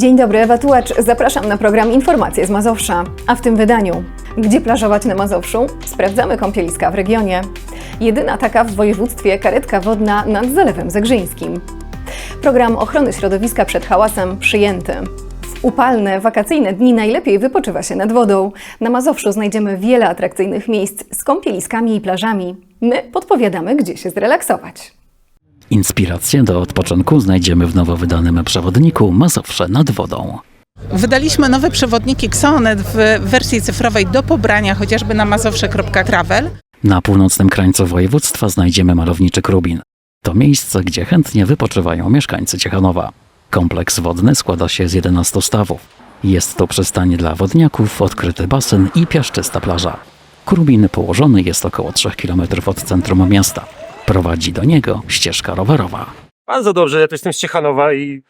Dzień dobry, Ewa Tułacz. Zapraszam na program Informacje z Mazowsza. A w tym wydaniu Gdzie plażować na Mazowszu? Sprawdzamy kąpieliska w regionie. Jedyna taka w województwie karetka wodna nad Zalewem Zegrzyńskim. Program ochrony środowiska przed hałasem przyjęty. W upalne, wakacyjne dni najlepiej wypoczywa się nad wodą. Na Mazowszu znajdziemy wiele atrakcyjnych miejsc z kąpieliskami i plażami. My podpowiadamy, gdzie się zrelaksować. Inspirację do odpoczynku znajdziemy w nowo wydanym przewodniku Mazowsze nad wodą. Wydaliśmy nowe przewodniki Xonet w wersji cyfrowej do pobrania, chociażby na mazowsze.travel. Na północnym krańcu województwa znajdziemy malowniczy Krubin. To miejsce, gdzie chętnie wypoczywają mieszkańcy Ciechanowa. Kompleks wodny składa się z 11 stawów. Jest to przystań dla wodniaków, odkryty basen i piaszczysta plaża. Krubin położony jest około 3 km od centrum miasta. Prowadzi do niego ścieżka rowerowa. Bardzo dobrze, ja to jestem z Ciechanowa i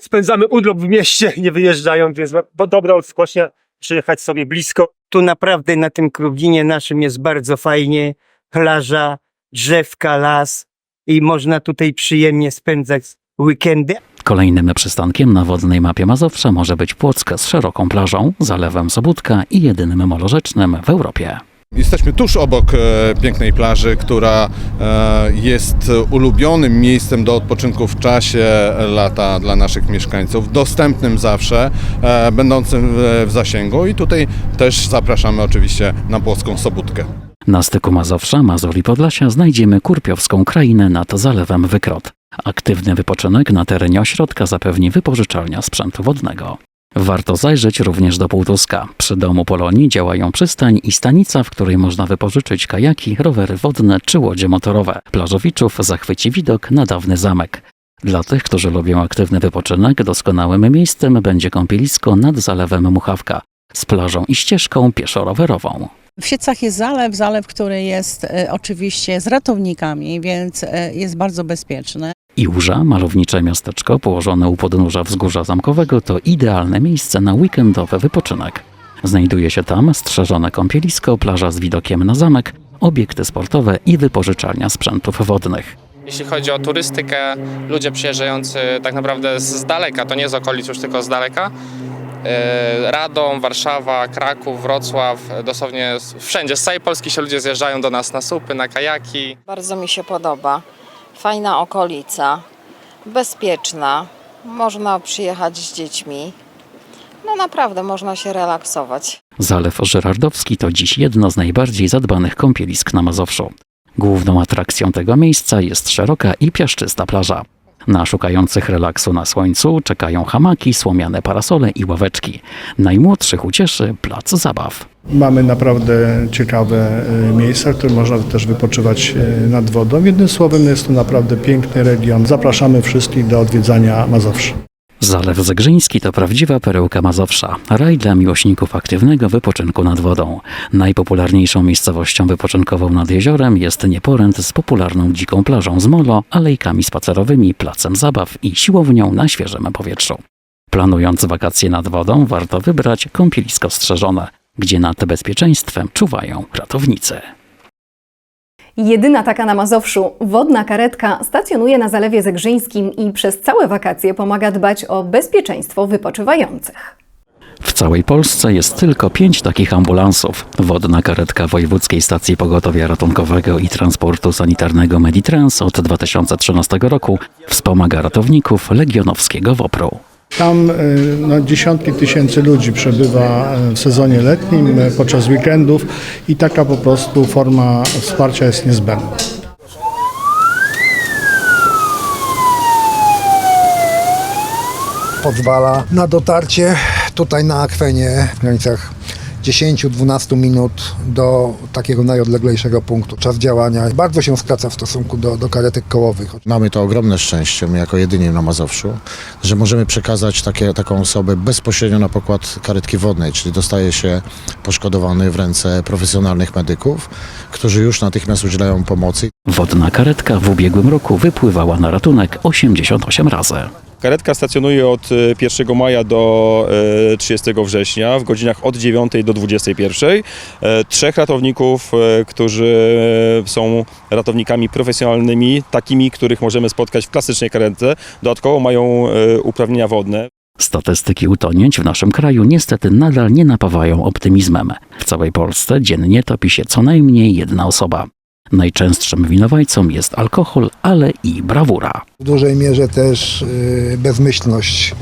spędzamy urlop w mieście, nie wyjeżdżając, więc bo dobra od Skośnia przyjechać sobie blisko. Tu naprawdę na tym Kruginie naszym jest bardzo fajnie. Plaża, drzewka, las i można tutaj przyjemnie spędzać weekendy. Kolejnym przystankiem na wodnej mapie Mazowsza może być Płocka z szeroką plażą, zalewem Sobótka i jedynym molo rzecznym w Europie. Jesteśmy tuż obok e, pięknej plaży, która e, jest ulubionym miejscem do odpoczynku w czasie lata dla naszych mieszkańców, dostępnym zawsze, e, będącym w, zasięgu i tutaj też zapraszamy oczywiście na Płocką Sobótkę. Na styku Mazowsza, Mazur i Podlasia znajdziemy Kurpiowską krainę nad zalewem Wykrot. Aktywny wypoczynek na terenie ośrodka zapewni wypożyczalnia sprzętu wodnego. Warto zajrzeć również do Półtuska. Przy domu Polonii działają przystań i stanica, w której można wypożyczyć kajaki, rowery wodne czy łodzie motorowe. Plażowiczów zachwyci widok na dawny zamek. Dla tych, którzy lubią aktywny wypoczynek, doskonałym miejscem będzie kąpielisko nad zalewem Muchawka z plażą i ścieżką pieszo-rowerową. W Siecach jest zalew, zalew, który jest e, oczywiście z ratownikami, więc e, jest bardzo bezpieczny. Iłża, malownicze miasteczko położone u podnóża wzgórza zamkowego, to idealne miejsce na weekendowy wypoczynek. Znajduje się tam strzeżone kąpielisko, plaża z widokiem na zamek, obiekty sportowe i wypożyczalnia sprzętów wodnych. Jeśli chodzi o turystykę, ludzie przyjeżdżający tak naprawdę z, daleka, to nie z okolic już tylko z daleka. E, Radom, Warszawa, Kraków, Wrocław, dosłownie wszędzie, z całej Polski się ludzie zjeżdżają do nas na supy, na kajaki. Bardzo mi się podoba. Fajna okolica, bezpieczna. Można przyjechać z dziećmi. No naprawdę można się relaksować. Zalew Żyrardowski to dziś jedno z najbardziej zadbanych kąpielisk na Mazowszu. Główną atrakcją tego miejsca jest szeroka i piaszczysta plaża. Na szukających relaksu na słońcu czekają hamaki, słomiane parasole i ławeczki. Najmłodszych ucieszy plac zabaw. Mamy naprawdę ciekawe e, miejsca, w których można też wypoczywać e, nad wodą. Jednym słowem jest to naprawdę piękny region. Zapraszamy wszystkich do odwiedzania Mazowsza. Zalew Zegrzyński to prawdziwa perełka Mazowsza, raj dla miłośników aktywnego wypoczynku nad wodą. Najpopularniejszą miejscowością wypoczynkową nad jeziorem jest Nieporęt z popularną dziką plażą z molo, alejkami spacerowymi, placem zabaw i siłownią na świeżym powietrzu. Planując wakacje nad wodą, warto wybrać kąpielisko strzeżone, gdzie nad bezpieczeństwem czuwają ratownicy. Jedyna taka na Mazowszu, wodna karetka stacjonuje na Zalewie Zegrzyńskim i przez całe wakacje pomaga dbać o bezpieczeństwo wypoczywających. W całej Polsce jest tylko pięć takich ambulansów. Wodna karetka Wojewódzkiej Stacji Pogotowia Ratunkowego i Transportu Sanitarnego Meditrans od 2013 roku wspomaga ratowników Legionowskiego WOPR-u. Tam e, no, dziesiątki tysięcy ludzi przebywa e, w sezonie letnim, e, podczas weekendów i taka po prostu forma wsparcia jest niezbędna. pozwala na dotarcie tutaj na akwenie w granicach 10-12 minut do takiego najodleglejszego punktu. Czas działania bardzo się skraca w stosunku do, do karetek kołowych. Mamy to ogromne szczęście, my jako jedyni na Mazowszu, że możemy przekazać takie, taką osobę bezpośrednio na pokład karetki wodnej, czyli dostaje się poszkodowany w ręce profesjonalnych medyków, którzy już natychmiast udzielają pomocy. Wodna karetka w ubiegłym roku wypływała na ratunek 88 razy. Karetka stacjonuje od e, 1 maja do e, 30 września w godzinach od 9 do 21. E, Trzech ratowników, e, którzy e, są ratownikami profesjonalnymi, takimi, których możemy spotkać w klasycznej karetce. Dodatkowo mają e, uprawnienia wodne. Statystyki utonięć w naszym kraju niestety nadal nie napawają optymizmem. W całej Polsce dziennie topi się co najmniej jedna osoba. Najczęstszym winowajcą jest alkohol, ale i brawura. W dużej mierze też y, bezmyślność,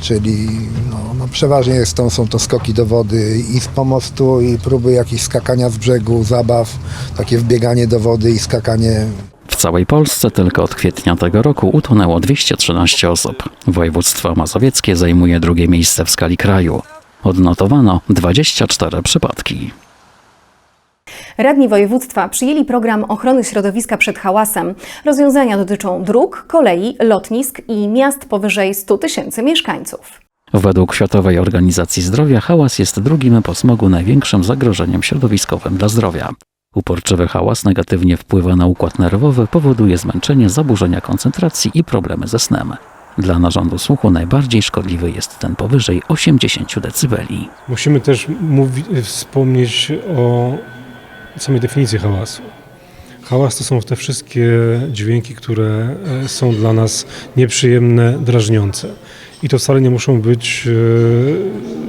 czyli no, no przeważnie jest to, są to skoki do wody i z pomostu, i próby jakichś skakania z brzegu, zabaw, takie wbieganie do wody i skakanie W całej Polsce tylko od kwietnia tego roku utonęło 213 osób. Województwo mazowieckie zajmuje drugie miejsce w skali kraju. Odnotowano 24 przypadki. Radni województwa przyjęli program ochrony środowiska przed hałasem. Rozwiązania dotyczą dróg, kolei, lotnisk i miast powyżej 100 tysięcy mieszkańców. Według Światowej Organizacji Zdrowia hałas jest drugim po smogu największym zagrożeniem środowiskowym dla zdrowia. Uporczywy hałas negatywnie wpływa na układ nerwowy, powoduje zmęczenie, zaburzenia koncentracji i problemy ze snem. Dla narządu słuchu najbardziej szkodliwy jest ten powyżej 80 dB. Musimy też mówi- wspomnieć o samej definicji hałasu. Hałas to są te wszystkie dźwięki, które e, są dla nas nieprzyjemne, drażniące. I to wcale nie muszą być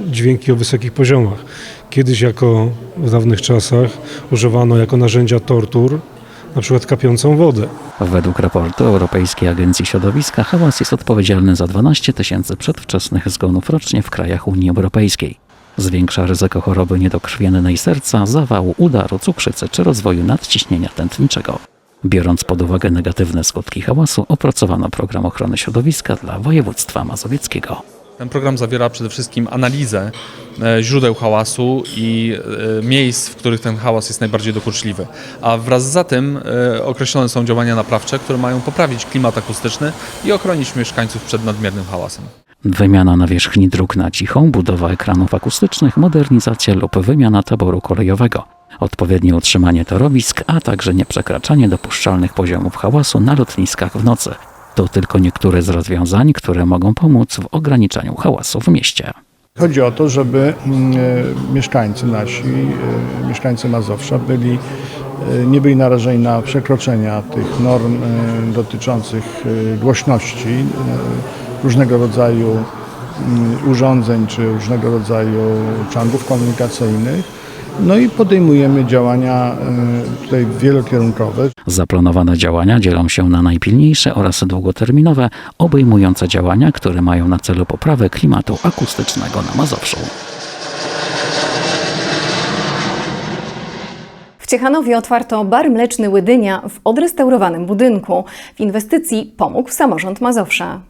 e, dźwięki o wysokich poziomach. Kiedyś jako w dawnych czasach używano jako narzędzia tortur na przykład kapiącą wodę. Według raportu Europejskiej Agencji Środowiska hałas jest odpowiedzialny za 12 tysięcy przedwczesnych zgonów rocznie w krajach Unii Europejskiej. Zwiększa ryzyko choroby niedokrwiennej serca, zawału, udaru, cukrzycy czy rozwoju nadciśnienia tętniczego. Biorąc pod uwagę negatywne skutki hałasu, opracowano program ochrony środowiska dla województwa mazowieckiego. Ten program zawiera przede wszystkim analizę e, źródeł hałasu i e, miejsc, w których ten hałas jest najbardziej dokuczliwy. A wraz za tym e, określone są działania naprawcze, które mają poprawić klimat akustyczny i ochronić mieszkańców przed nadmiernym hałasem. Wymiana nawierzchni dróg na cichą, budowa ekranów akustycznych, modernizacja lub wymiana taboru kolejowego, odpowiednie utrzymanie torowisk, a także nieprzekraczanie dopuszczalnych poziomów hałasu na lotniskach w nocy. To tylko niektóre z rozwiązań, które mogą pomóc w ograniczaniu hałasu w mieście. Chodzi o to, żeby mm, e, mieszkańcy nasi, e, mieszkańcy Mazowsza byli, e, nie byli narażeni na przekroczenia tych norm dotyczących głośności różnego rodzaju mm, urządzeń czy różnego rodzaju czangów komunikacyjnych. No i podejmujemy działania e, tutaj wielokierunkowe. Zaplanowane działania dzielą się na najpilniejsze oraz długoterminowe, obejmujące działania, które mają na celu poprawę klimatu akustycznego na Mazowszu. W Ciechanowie otwarto bar mleczny Łydynia w odrestaurowanym budynku. W inwestycji pomógł samorząd Mazowsza.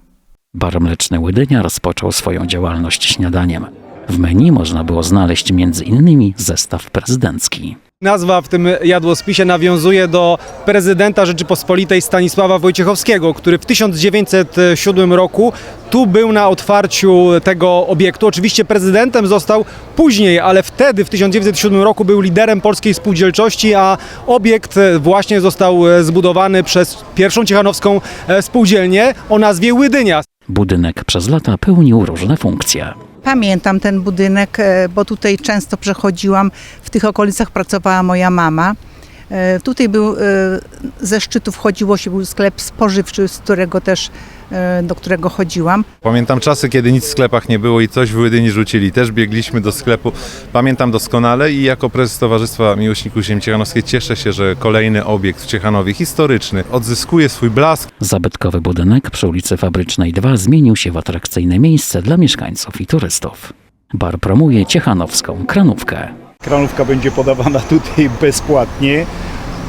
Bar Mleczny Łydynia rozpoczął swoją działalność śniadaniem. W menu można było znaleźć innymi zestaw prezydencki. Nazwa w tym jadłospisie nawiązuje do prezydenta Rzeczypospolitej Stanisława Wojciechowskiego, który w 1907 roku tu był na otwarciu tego obiektu. Oczywiście prezydentem został później, ale wtedy w 1907 roku był liderem polskiej spółdzielczości, a obiekt właśnie został zbudowany przez pierwszą ciechanowską spółdzielnię o nazwie Łydynia. Budynek przez lata pełnił różne funkcje. Pamiętam ten budynek, e, bo tutaj często przechodziłam. W tych okolicach pracowała moja mama. E, Tutaj był, e, ze szczytu wchodziło się, był sklep spożywczy, z którego też, do którego chodziłam. Pamiętam czasy, kiedy nic w sklepach nie było i coś w Łydyni rzucili. Też biegliśmy do sklepu. Pamiętam doskonale i jako prezes Towarzystwa Miłośników Ziemi Ciechanowskiej cieszę się, że kolejny obiekt w Ciechanowie historyczny odzyskuje swój blask. Zabytkowy budynek przy ulicy Fabrycznej 2 zmienił się w atrakcyjne miejsce dla mieszkańców i turystów. Bar promuje ciechanowską kranówkę. Kranówka będzie podawana tutaj bezpłatnie,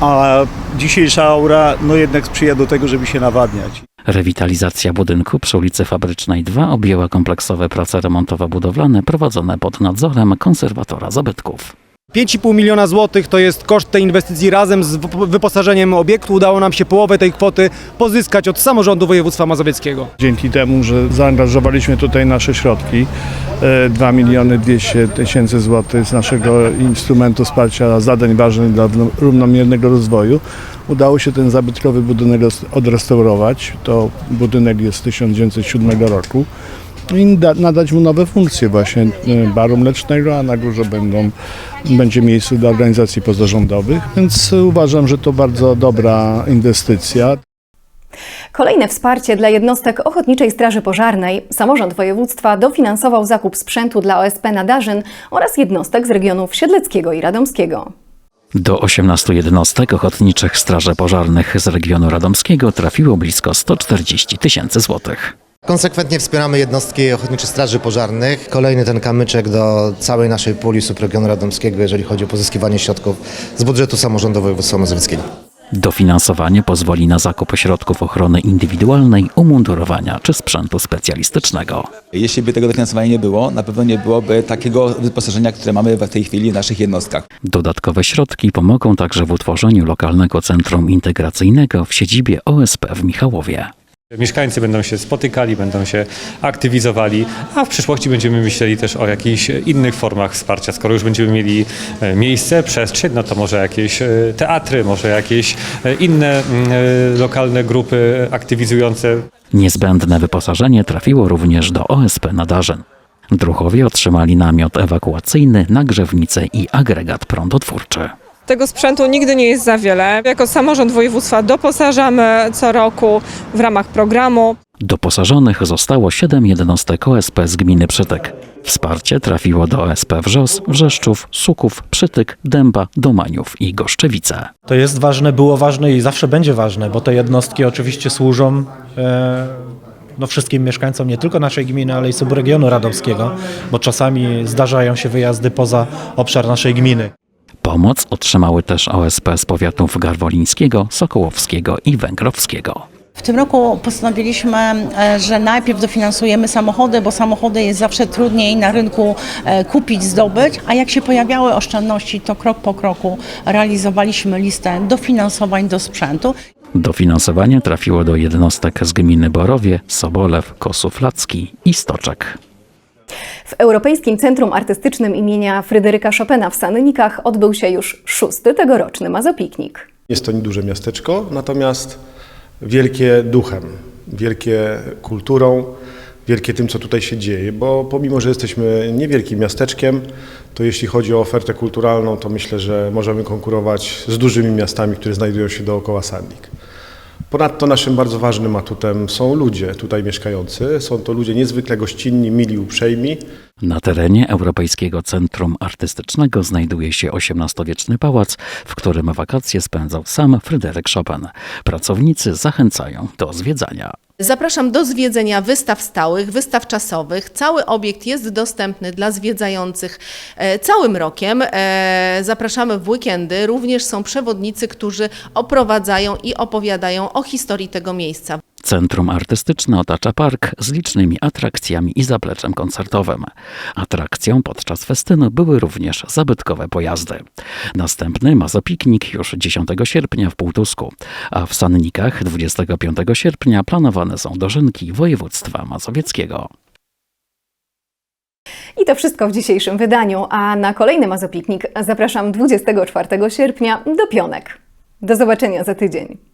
a dzisiejsza aura no jednak sprzyja do tego, żeby się nawadniać. Rewitalizacja budynku przy ulicy Fabrycznej 2 objęła kompleksowe prace remontowo-budowlane prowadzone pod nadzorem konserwatora zabytków. 5,5 miliona złotych to jest koszt tej inwestycji razem z wypo- wyposażeniem obiektu. Udało nam się połowę tej kwoty pozyskać od samorządu województwa mazowieckiego. Dzięki temu, że zaangażowaliśmy tutaj nasze środki, e, 2 miliony 200 tysięcy złotych z naszego instrumentu wsparcia zadań ważnych dla równomiernego rozwoju, udało się ten zabytkowy budynek res- odrestaurować. To budynek jest z 1907 roku i da, nadać mu nowe funkcje właśnie e, baru mlecznego, a na górze będą, będzie miejsce dla organizacji pozarządowych, więc uważam, że to bardzo dobra inwestycja. Kolejne wsparcie dla jednostek Ochotniczej Straży Pożarnej. Samorząd województwa dofinansował zakup sprzętu dla OSP Nadarzyn oraz jednostek z regionów Siedleckiego i Radomskiego. Do 18 jednostek ochotniczych straży pożarnych z regionu radomskiego trafiło blisko 140 tysięcy złotych. Konsekwentnie wspieramy jednostki Ochotniczych Straży Pożarnych. Kolejny ten kamyczek do całej naszej puli subregionu radomskiego, jeżeli chodzi o pozyskiwanie środków z budżetu samorządu województwa mazowieckiego. Dofinansowanie pozwoli na zakup środków ochrony indywidualnej, umundurowania czy sprzętu specjalistycznego. Jeśli by tego dofinansowania nie było, na pewno nie byłoby takiego wyposażenia, które mamy w tej chwili w naszych jednostkach. Dodatkowe środki pomogą także w utworzeniu lokalnego centrum integracyjnego w siedzibie OSP w Michałowie. Mieszkańcy będą się spotykali, będą się aktywizowali, a w przyszłości będziemy myśleli też o jakichś innych formach wsparcia. Skoro już będziemy mieli e, miejsce, przestrzeń, no to może jakieś e, teatry, może jakieś e, inne mm, lokalne grupy aktywizujące. Niezbędne wyposażenie trafiło również do OSP Nadarzyn. Druchowie otrzymali namiot ewakuacyjny, nagrzewnicę i agregat prądotwórczy. Tego sprzętu nigdy nie jest za wiele. Jako samorząd województwa doposażamy co roku w ramach programu. Doposażonych zostało 7 jednostek OSP z gminy Przytyk. Wsparcie trafiło do OSP Wrzos, Wrzeszczów, Suków, Przytyk, Dęba, Domaniów i Goszczewice. To jest ważne, było ważne i zawsze będzie ważne, bo te jednostki oczywiście służą e, no, wszystkim mieszkańcom nie tylko naszej gminy, ale i subregionu radomskiego, bo czasami zdarzają się wyjazdy poza obszar naszej gminy. Pomoc otrzymały też OSP z powiatów garwolińskiego, sokołowskiego i węgrowskiego. W tym roku postanowiliśmy, e, że najpierw dofinansujemy samochody, bo samochody jest zawsze trudniej na rynku e, kupić, zdobyć, a jak się pojawiały oszczędności, to krok po kroku realizowaliśmy listę dofinansowań do sprzętu. Dofinansowanie trafiło do jednostek z gminy Borowie, Sobolew, Kosów-Lacki i Stoczek. W Europejskim Centrum Artystycznym imienia Fryderyka Chopina w Sannikach odbył się już szósty tegoroczny mazopiknik. Jest to nieduże miasteczko, natomiast wielkie duchem, wielkie kulturą, wielkie tym, co tutaj się dzieje, bo pomimo, że jesteśmy niewielkim miasteczkiem, to jeśli chodzi o ofertę kulturalną, to myślę, że możemy konkurować z dużymi miastami, które znajdują się dookoła Sannik. Ponadto naszym bardzo ważnym atutem są ludzie tutaj mieszkający. Są to ludzie niezwykle gościnni, mili, uprzejmi. Na terenie Europejskiego Centrum Artystycznego znajduje się XVIII-wieczny pałac, w którym wakacje spędzał sam Fryderyk Chopin. Pracownicy zachęcają do zwiedzania. Zapraszam do zwiedzenia wystaw stałych, wystaw czasowych. Cały obiekt jest dostępny dla zwiedzających e, całym rokiem. E, Zapraszamy w weekendy. Również są przewodnicy, którzy oprowadzają i opowiadają o historii tego miejsca. Centrum Artystyczne otacza park z licznymi atrakcjami i zapleczem koncertowym. Atrakcją podczas festynu były również zabytkowe pojazdy. Następny mazopiknik już 10 sierpnia w Półtusku, a w Sannikach 25 sierpnia planowane są dożynki województwa mazowieckiego. I to wszystko w dzisiejszym wydaniu, a na kolejny mazopiknik zapraszam 24 sierpnia do Pionek. Do zobaczenia za tydzień.